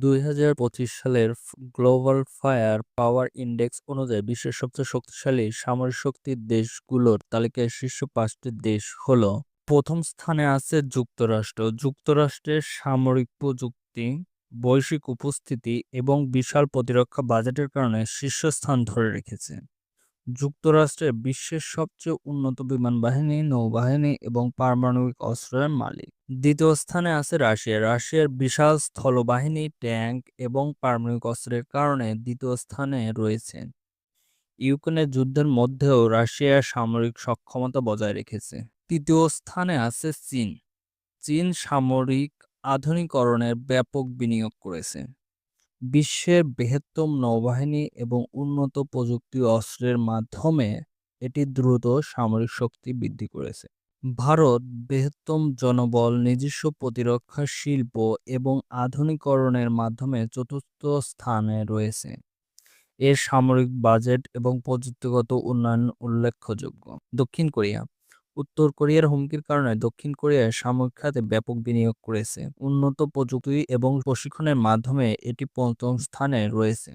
দুই হাজার পঁচিশ সালের গ্লোবাল ফায়ার পাওয়ার ইন্ডেক্স অনুযায়ী বিশ্বের সবচেয়ে শক্তিশালী সামরিক শক্তির দেশগুলোর তালিকায় শীর্ষ পাঁচটি দেশ হল, প্রথম স্থানে আছে যুক্তরাষ্ট্র। যুক্তরাষ্ট্রের সামরিক প্রযুক্তি, বৈশ্বিক উপস্থিতি এবং বিশাল প্রতিরক্ষা বাজেটের কারণে শীর্ষস্থান ধরে রেখেছে। যুক্তরাষ্ট্রের বিশ্বের সবচেয়ে উন্নত বিমান বাহিনী নৌবাহিনী এবং পারমাণবিক অস্ত্রের মালিক। দ্বিতীয় স্থানে আছে রাশিয়া। রাশিয়ার বিশাল স্থলবাহিনী ট্যাঙ্ক এবং পারমাণবিক অস্ত্রের কারণে দ্বিতীয় স্থানে রয়েছে। ইউক্রেনের যুদ্ধের মধ্যেও রাশিয়া সামরিক সক্ষমতা বজায় রেখেছে। তৃতীয় স্থানে আছে চীন। চীন সামরিক আধুনিকরণের ব্যাপক বিনিয়োগ করেছে। বিশ্বের বৃহত্তম নৌবাহিনী এবং উন্নত প্রযুক্তি অস্ত্রের মাধ্যমে এটি দ্রুত সামরিক শক্তি বৃদ্ধি করেছে। ভারত বৃহত্তম জনবল, নিজস্ব প্রতিরক্ষা শিল্প এবং আধুনিকরণের মাধ্যমে চতুর্থ স্থানে রয়েছে। এর সামরিক বাজেট এবং প্রযুক্তিগত উন্নয়ন উল্লেখযোগ্য। দক্ষিণ কোরিয়া উত্তর কোরিয়ার হুমকির কারণে দক্ষিণ কোরিয়ার সামরিক খাতে ব্যাপক বিনিয়োগ করেছে। উন্নত প্রযুক্তি এবং প্রশিক্ষণের মাধ্যমে এটি পঞ্চম স্থানে রয়েছে।